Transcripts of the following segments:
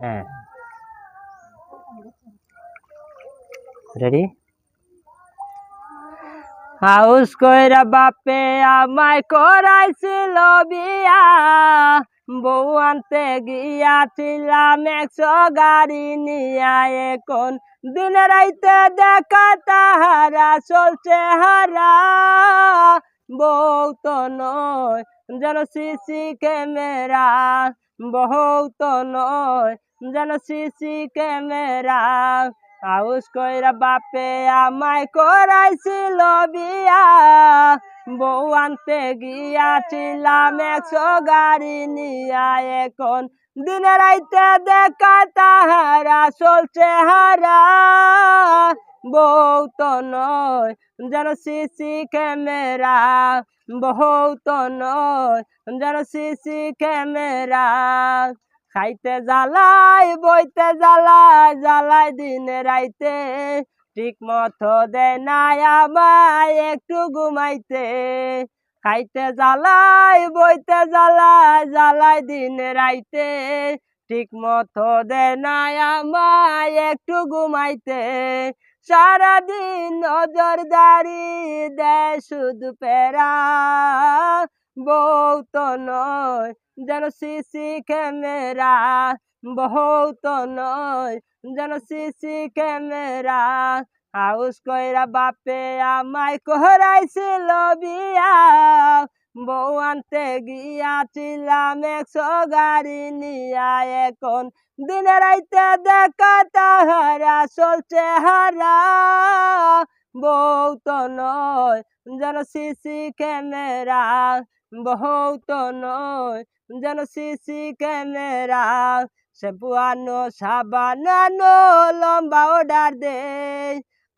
হ্যাঁ। Ready house কইরা বাপে আমায় করাইছিল বিয়া। বউ আনতে গিয়াছিলাম একশো গাড়ি নিয়া। এখন দিন রাইতে দেখা তাহারা চলছে হারা। বউ তো নয়, যেন সিসি ক্যামেরা। বউ তো নয় যেন সিসি ক্যামেরা হাউস কইরা বাপে আমায় করাইছিল বিয়া। বউ আনতে গিয়াছিলাম একশো গাড়ি নিয়া, এখন দিনে রাইতে দেখা তাহারা চলছে হারা বউ তো নয়, যেন সিসি ক্যামেরা। বউ তো নয়, যেন সিসি ক্যামেরা। খাইতে জ্বালাই, বইতে জ্বালাই জ্বালাই দিনে রাইতে। ঠিক মতো দেয় না আমায় একটু ঘুমাইতে। খাইতে জ্বালাই, বইতে জ্বালাই জ্বালাই দিনে রাইতে। ঠিক মতো দেয় না আমায় একটু ঘুমাইতে। সারাদিন নজরদারি দেয় শুধু পেরা বউ তো নয়, যেন সিসি ক্যামেরা, বহুত নয়, যেন সিসি ক্যামেরা, হাউস কইরা বাপে আমায় করাইছিল বিয়া। বউ আনতে গিয়াছিলাম একশো গাড়ি নিয়া, এখন দিনে রাইতে দেখা তাহারা চলছে হারা বউ তো নয়, যেন সিসি ক্যামেরা বউ তো নয়। যেন সিসি ক্যামেরা শ্যাম্পু আনো সাবান লম্বা অর্ডার দে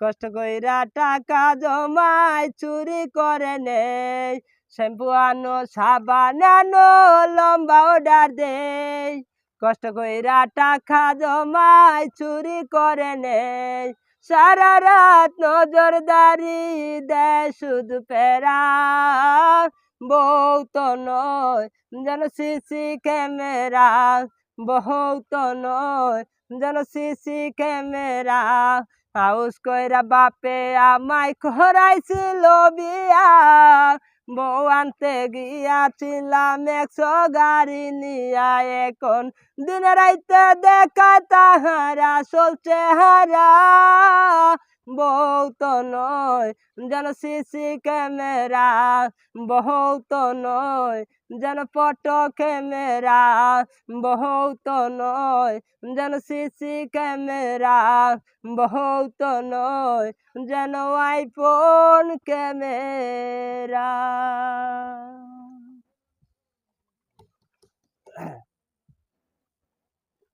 কষ্ট কইরা টাকা জমায় চুরি করে নেই। শ্যাম্পু আনো সাবান আনো, লম্বা অর্ডার দে কষ্ট কইরা টাকা জমায় চুরি করে নেই। সারা রাত নজরদারি দেয় শুধু পেরা বউ তো নয়, যেন সিসি ক্যামেরা বউ তো নয়, যেন সিসি ক্যামেরা হাউস কইরা বাপে আমায় করাইছিল বিয়া। বউ আনতে গিয়াছিলাম একশো গাড়ি নিয়া, এখন দিনে রাইতে দেখা তাহারা চলছে হারা বউ তো নয় যেন সিসি ক্যামেরা বউ তো নয় যেন ফটো ক্যামেরা বউ তো নয় যেন সিসি ক্যামেরা বউ তো নয় যেন আইফোন ক্যামেরা।